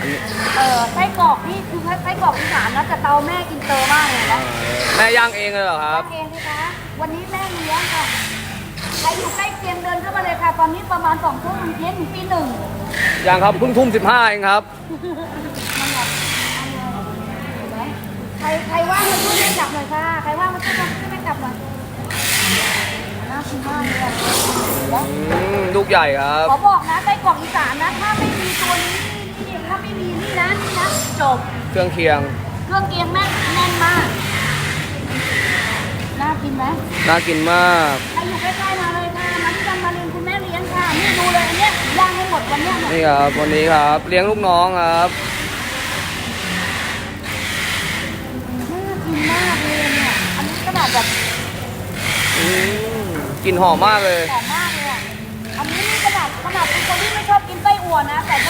อันนี้เออไส้กรอกนี่คือไส้กรอกอีสานนะแต่เตาแม่อินเตอร์มากเลยนะแม่ย่างเองเลยเหรอครับ ทำเองสิคะวันนี้แม่เลี้ยงค่ะใครอยู่ใกล้เคียงเดินเข้ามาเลยค่ะ ตอนนี้ประมาณสองทุ่มเที่ยงถึงปีหนึ่งย่างครับเพิ่งทุ่มสิบห้าเองครับ มันแบบเห็นไหมใครใครว่างมาช่วยแม่จับหน่อยค่ะใครว่างมาช่วยแม่จับหน่อยน่ากินมากเลยอะเห็นไหมอืม ลูกใหญ่ครับ ขอบอกนะไส้กรอกอีสานนะ ถ้าไม่มีตัวนี้นี่นี่ถ้าไม่มี นี่นะนี่นะจบ เครื่องเคียง เครื่องเคียงแม่นแน่นมาก น่ากินไหมน่ากินมาก ใครอยู่ใกล้ๆมาเลยค่ะ มาที่จันมาเรียนคุณแม่เลี้ยงค่ะ นี่ดูเลยอันเนี้ยย่างให้หมดวันเนี้ยเนี่ยนี่ครับวันนี้ครับเลี้ยงลูกน้องครับ น่ากินมากเลยเนี่ย อันนี้ขนาดแบบอืมกลิ่นหอมมากเลย หอมมากเลยอะ อันนี้นี่ขนาดขนาดเป็นคนที่ไม่ชอบกินไส้อั่วนะ แต่ก็ยัง